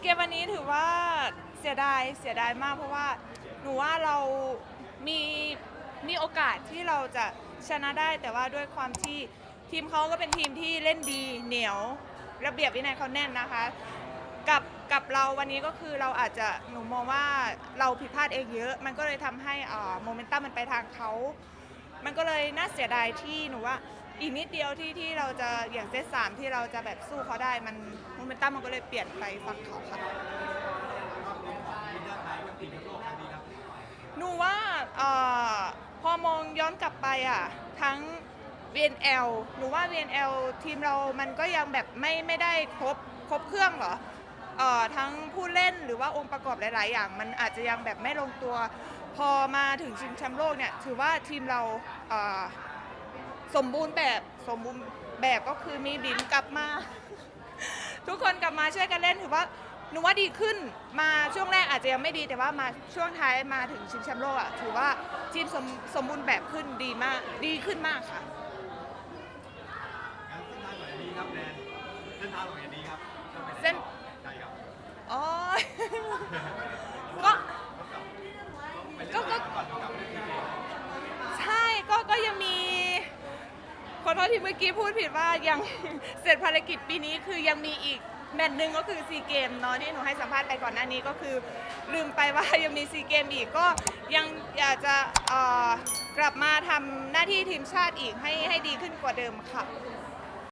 เกมวันนี้ถือว่าเสียดายเสียดายมากเพราะว่าหนูว่าเรามีมีโอกาสที่เราจะชนะได้ แต่ว่าด้วยความที่ทีมเขาก็เป็นทีมที่เล่นดีเหนียว ระเบียบวินัยเขาแน่นนะคะ กับกับเราวันนี้ก็คือเราอาจจะหนูมองว่าเราผิดพลาดเองเยอะ มันก็เลยทำให้โมเมนตัมมันไปทางเขา มันก็เลยน่าเสียดายที่หนูว่า อีกนิดเดียวที่ที่เราจะอย่างเซตสามที่เราจะแบบสู้เขาได้มันโมเมนตัมมันก็เลยเปลี่ยนไปฝั่งเขาค่ะหนูว่าเอ่อพอมองย้อนกลับไปอะทั้ง VNL หนูว่า VNL ทีมเรามันก็ยังแบบไม่ไม่ได้ครบครบเครื่องเหรอเอ่อทั้งผู้เล่นหรือว่าองค์ประกอบหลาย ๆ อย่าง มันอาจจะยังแบบไม่ลงตัว พอมาถึงชิงแชมป์โลกเนี่ยถือว่าทีมเราเอ่อ สมบูรณ์แบบสมบูรณ์แบบก็คือมีบิมกลับมา ทุกคนกลับมาช่วยกันเล่นถือว่าหนูว่าดีขึ้นมาช่วงแรกอาจจะยังไม่ดีแต่ว่ามาช่วงท้ายมาถึงชิงแชมป์โลกอะถือว่าทีมสมสมบูรณ์แบบขึ้นดีมาก ดีขึ้นมากค่ะเส้นอ๋อ ก็ ก็ก็ใช่ ก็ ก็ยังมี ขอ โทษที่เมื่อกี้พูดผิดว่ายัง เสร็จภารกิจปีนี้คือยังมีอีกแมตช์หนึ่งก็คือซีเกมเนาะที่หนูให้สัมภาษณ์ไปก่อนหน้านี้ก็คือ ลืมไปว่ายังมีซีเกมอีกก็ยังอยากจะเอ่อกลับมาทำหน้าที่ทีมชาติอีกให้ให้ดีขึ้นกว่าเดิมค่ะ